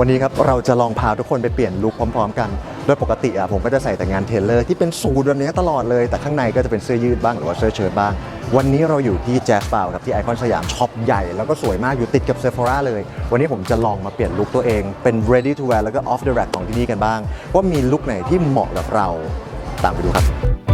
วันนี้ครับเราจะลองพาทุกคนไปเปลี่ยนลุคพร้อม ๆ กันโดยปกติอะผมก็จะใส่แต่งานเทเลอร์ที่เป็นสูทแบบนี้ตลอดเลย แต่ข้างในก็จะเป็นเสื้อยืดบ้างหรือว่าเสื้อเชิ้ตบ้าง วันนี้เราอยู่ที่แจ๊สเป่าครับที่ไอคอนสยามช็อปใหญ่แล้วก็สวยมากอยู่ติดกับเซฟ h ราเลย วันนี้ผมจะลองมาเปลี่ยนลุคตัวเองเป็น ready to wear แล้วก็ off the rack ของที่นี่กันบ้าง ว่ามีลุคไหนที่เหมาะกับเราตามไปดูครับ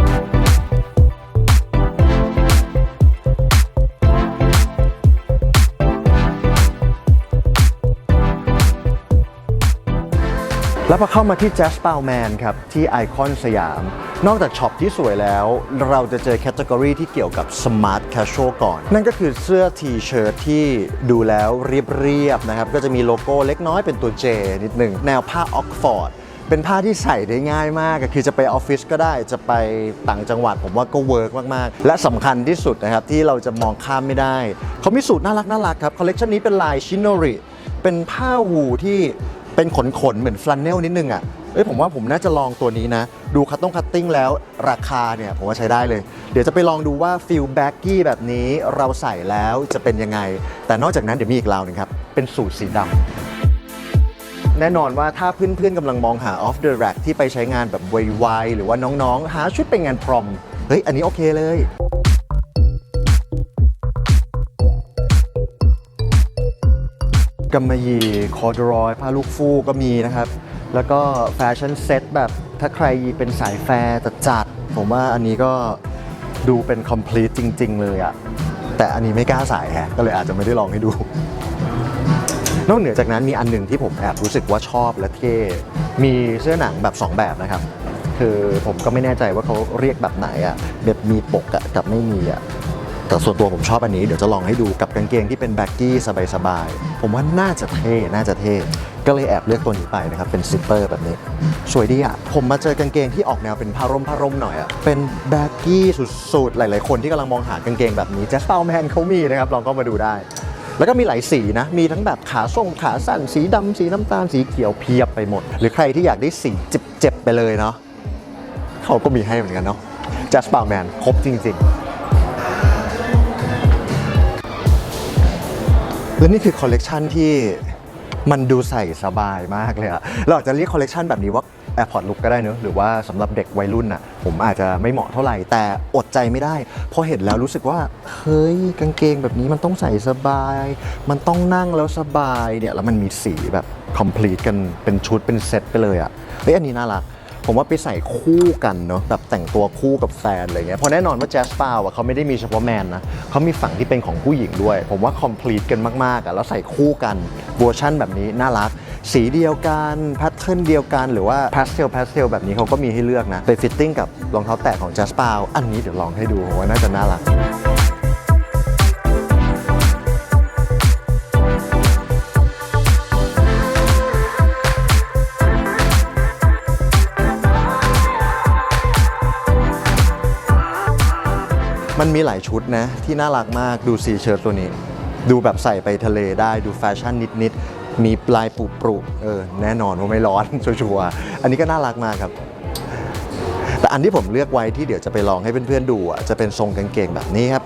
แล้วพอเข้ามาที่ Jazz p o w Man ครับ ที่ไอคอนสยาม นอกจากช็อปที่สวยแล้ว เราจะเจอแคตตากรีที่เกี่ยวกับ Smart Casual ก่อน นั่นก็คือเสื้อ T-shirt ที่ดูแล้วเรียบๆนะครับ ก็จะมีโลโก้เล็กน้อยเป็นตัว J นิดหนึ่ง แนวผ้าออกฟอร์ดเป็นผ้าที่ใส่ได้ง่ายมากคือจะไปออฟฟิศก็ได้จะไปต่างจังหวัดผมว่าก็เวิร์กมาก ๆ และสำคัญที่สุดนะครับที่เราจะมองข้ามไม่ได้ เขามีสูตรน่ารักน่ารักครับ คอลเลกชันนี้เป็นลายชิโนริ เป็นผ้าวูที่ เป็นขนขนเหมือนฟลันเนลนิดนึงอะเอ้ยผมว่าผมน่าจะลองตัวนี้นะ ดูคัตต้องคัตติ้งแล้วราคาเนี่ยผมว่าใช้ได้เลย เดี๋ยวจะไปลองดูว่าฟิลแบ็กกี้แบบนี้เราใส่แล้วจะเป็นยังไง แต่นอกจากนั้นเดี๋ยวมีอีกราวหนึ่งครับ เป็นสูตรสีดำแน่นอนว่าถ้าเพื่อนๆกำลังมองหา off the rack ที่ไปใช้งานแบบไวๆหรือว่าน้องๆ หาชุดไปงานพรอมเฮ้ยอันนี้โอเคเลย กำมะหยี่คอร์ดรอยผ้าลูกฟูกก็มีนะครับ แล้วก็แฟชั่นเซ็ตแบบถ้าใครเป็นสายแฟร์จัดๆผมว่าอันนี้ก็ดูเป็น complete จริง ๆ เลยอะแต่อันนี้ไม่กล้าใส่แฮะก็เลยอาจจะไม่ได้ลองให้ดู นอกเหนือจากนั้นมีอันหนึ่งที่ผมแอบรู้สึกว่าชอบและเท่มีเสื้อหนังแบบ 2 แบบนะครับ คือผมก็ไม่แน่ใจว่าเขาเรียกแบบไหนอะแบบมีปกกับไม่มีอะ แต่ส่วนตัวผมชอบอันนี้เดี๋ยวจะลองให้ดูกับกางเกงที่เป็นแบ็กกี้สบายๆ ผมว่าน่าจะเท่น่าจะเท่ ก็เลยแอบเลือกตัวนี้ไปนะครับ เป็นซิปเปอร์แบบนี้ สวยดีอะผมมาเจอกางเกงที่ออกแนวเป็นผ้าร่มผ้าร่มหน่อยอะเป็นแบ็กกี้สุดๆ หลายๆ คนที่กำลังมองหากางเกงแบบนี้ j a s p e r Man เขามีนะครับ ลองเข้ามาดูได้ แล้วก็มีหลายสีนะ มีทั้งแบบขาส่งขาสั้นสีดำสีน้ำตาลสีเขียวเพียบไปหมด หรือใครที่อยากได้สีเจ็บๆไปเลยเนาะเขาก็มีให้เหมือนกันเนาะ j a s p e r Man ครบจริง ๆ และนี่คือคอลเลกชันที่มันดูใส่สบายมากเลยอะเราอาจจะเรียกคอลเลกชันแบบนี้ว่า Airport Look ก็ได้เนอะหรือว่าสำหรับเด็กวัยรุ่นอะผมอาจจะไม่เหมาะเท่าไหร่ แต่อดใจไม่ได้ พอเห็นแล้วรู้สึกว่า เฮ้ย กางเกงแบบนี้มันต้องใส่สบาย มันต้องนั่งแล้วสบายเนี่ยแล้วมันมีสีแบบ complete กันเป็นชุดเป็นเซตไปเลยอะเฮ้ยอันนี้น่ารัก ผมว่าไปใส่คู่กันเนาะแบบแต่งตัวคู่กับแฟนอะไรเงี้ยเพราะแน่นอนว่าแจสปาวอะเขาไม่ได้มีเฉพาะแมนนะเขามีฝั่งที่เป็นของผู้หญิงด้วย ผมว่าคอมพลีทกันมากๆอะแล้วใส่คู่กันเวอร์ชั่นแบบนี้น่ารัก สีเดียวกันแพทเทิร์นเดียวกันหรือว่าพาสเทลพาสเทลแบบนี้เขาก็มีให้เลือกนะไปฟิตติ้งกับรองเท้าแตะของ j a s p a อันนี้เดี๋ยวลองให้ดูผมว่าน่าจะน่ารัก มันมีหลายชุดนะ ที่น่ารักมากดูสีเชิ้ตตัวนี้ ดูแบบใส่ไปทะเลได้ดูแฟชั่นนิดๆมีปลายปรุปรุเออแน่นอนว่าไม่ร้อน ชัวร์ๆอันนี้ก็น่ารักมากครับ แต่อันที่ผมเลือกไว้ที่เดี๋ยวจะไปลองให้เพื่อนๆดูอะจะเป็นทรงกางเกงแบบนี้ครับ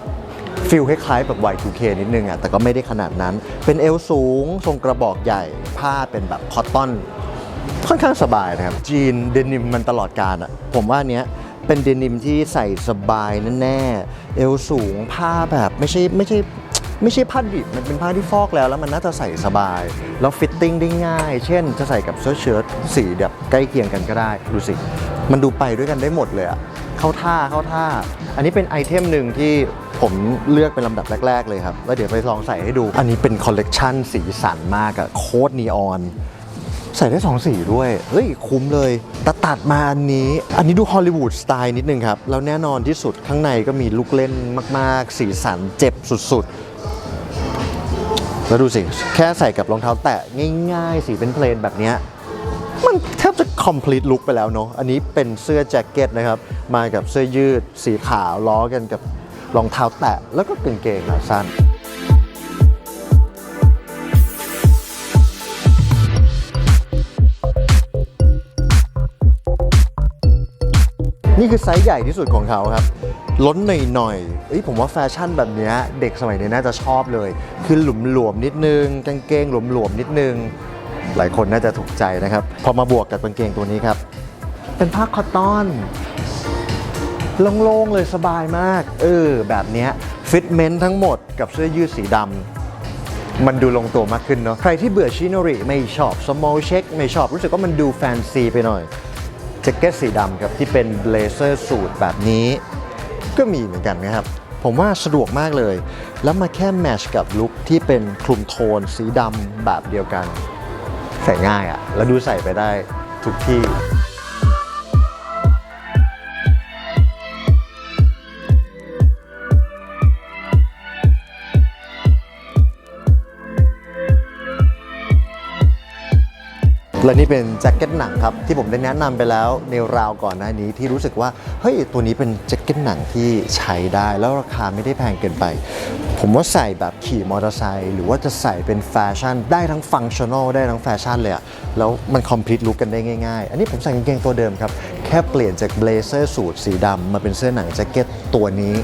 ฟิลคล้ายๆแบบ Y2K นิดนึงอะแต่ก็ไม่ได้ขนาดนั้น เป็นเอวสูง ทรงกระบอกใหญ่ ผ้าเป็นแบบคอตตอน ค่อนข้างสบายนะครับ จีนเดนิมมันตลอดการอะผมว่าเนี้ย เป็นเดนิมที่ใส่สบายแน่ๆเอวสูงผ้าแบบไม่ใช่ไม่ใช่ไม่ใช่ผ้าดิบ มันเป็นผ้าที่ฟอกแล้วแล้วมันน่าจะใส่สบาย แล้วฟิตติ้งได้ง่าย เช่น จะใส่กับเสื้อเชิ้ตสีแบบใกล้เคียงกันก็ได้ ดูสิ มันดูไปด้วยกันได้หมดเลยอะเข้าท่าเข้าท่า อันนี้เป็นไอเทมหนึ่งที่ผมเลือกเป็นลำดับแรก ๆ เลยครับ แล้วเดี๋ยวไปลองใส่ให้ดู อันนี้เป็นคอลเลกชันสีสันมากอะโคตรนีออน ใส่ได้สองสีด้วย เฮ้ย คุ้มเลยแต่ตัดมาอันนี้ อันนี้ดูฮอลลีวูดสไตล์นิดนึงครับ แล้วแน่นอนที่สุดข้างในก็มีลูกเล่นมาก ๆ สีสันเจ็บสุด ๆ แล้วดูสิ แค่ใส่กับรองเท้าแตะง่าย ๆ สีเป็นเพลนแบบนี้มันแทบจะ complete look ไปแล้วเนาะ อันนี้เป็นเสื้อแจ็คเก็ตนะครับ มากับเสื้อยืดสีขาวล้อกันกับรองเท้าแตะแล้วก็กางเกงขาสั้น นี่คือไซส์ใหญ่ที่สุดของเขาครับ ล้นหน่อยๆเอ้ยผมว่าแฟชั่นแบบนี้เด็กสมัยนี้น่าจะชอบเลย คือหลุมหลวมนิดนึงกางเกงหลวมนิดนึง หลายคนน่าจะถูกใจนะครับ พอมาบวกกับกางเกงตัวนี้ครับ เป็นผ้าคอตตอนโล่งๆเลยสบายมาก เออ แบบนี้ฟิตเมนต์ทั้งหมดกับเสื้อยืดสีดำมันดูลงตัวมากขึ้นเนาะ ใครที่เบื่อชิโนริไม่ชอบสมอลเช็คไม่ชอบรู้สึกว่ามันดูแฟนซีไปหน่อย จ็คเก็ตสีดำครับที่เป็นเบลเซอร์สูทแบบนี้ ก็มีเหมือนกันนะครับ ผมว่าสะดวกมากเลย แล้วมาแค่แมทชกับลุคที่เป็นคลุมโทนสีดำแบบเดียวกัน ใส่ง่ายอะ แล้วดูใส่ไปได้ทุกที่ และนี่เป็นแจ็คเก็ตหนังครับ ที่ผมได้แนะนำไปแล้วในราวก่อนหน้านี้ที่รู้สึกว่า เฮ้ย ตัวนี้เป็นแจ็คเก็ตหนังที่ใช้ได้ แล้วราคาไม่ได้แพงเกินไป ผมว่าใส่แบบขี่มอเตอร์ไซค์หรือว่าจะใส่เป็นแฟชั่น ได้ทั้งฟังชั่นอลได้ทั้งแฟชั่นเลยอะแล้วมันคอมพลีทลุกกันได้ง่ายๆ อันนี้ผมใส่กางเกงตัวเดิมครับ แค่เปลี่ยนจากเบลเซอร์สูทสีดำมาเป็นเสื้อหนังแจ็คเก็ตตัวนี้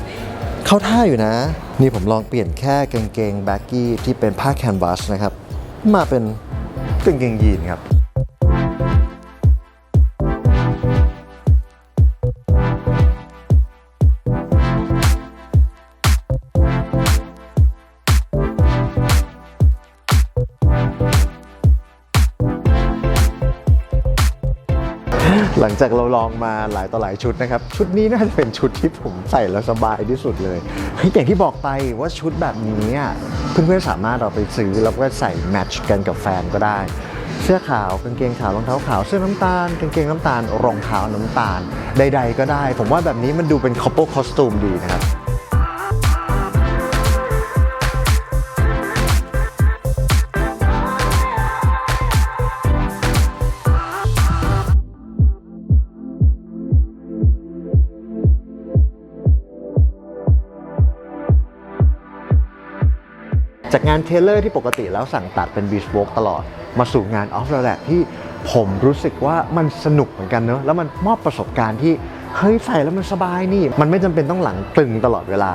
เข้าท่าอยู่นะ นี่ผมลองเปลี่ยนแค่กางเกงแบ็กกี้ที่เป็นผ้าแคนวาสนะครับมาเป็นกางเกงยีนครับ งจากเราลองมาหลายต่อหลายชุดนะครับ ชุดนี้น่าจะเป็นชุดที่ผมใส่แล้วสบายที่สุดเลยอย่างที่บอกไปว่าชุดแบบนี้เพื่อนๆสามารถเอาไปซื้อแล้วก็ใส่แมทช์กันกับแฟนก็ได้ เสื้อขาวกางเกงขาวรองเท้าขาว เสื้อน้ำตาลกางเกงน้ำตาลรองเท้าน้ำตาล ใด ๆ ก็ได้ ผมว่าแบบนี้มันดูเป็น couple costume ดีนะครับ จากงานเทเลอร์ที่ปกติแล้วสั่งตัดเป็นบีชโบกตลอด มาสู่งานออฟโร d ที่ผมรู้สึกว่ามันสนุกเหมือนกันเนอะแล้วมันมอบประสบการณ์ที่เฮ้ยใส่แล้วมันสบายนี่ มันไม่จำเป็นต้องหลังตึงตลอดเวลา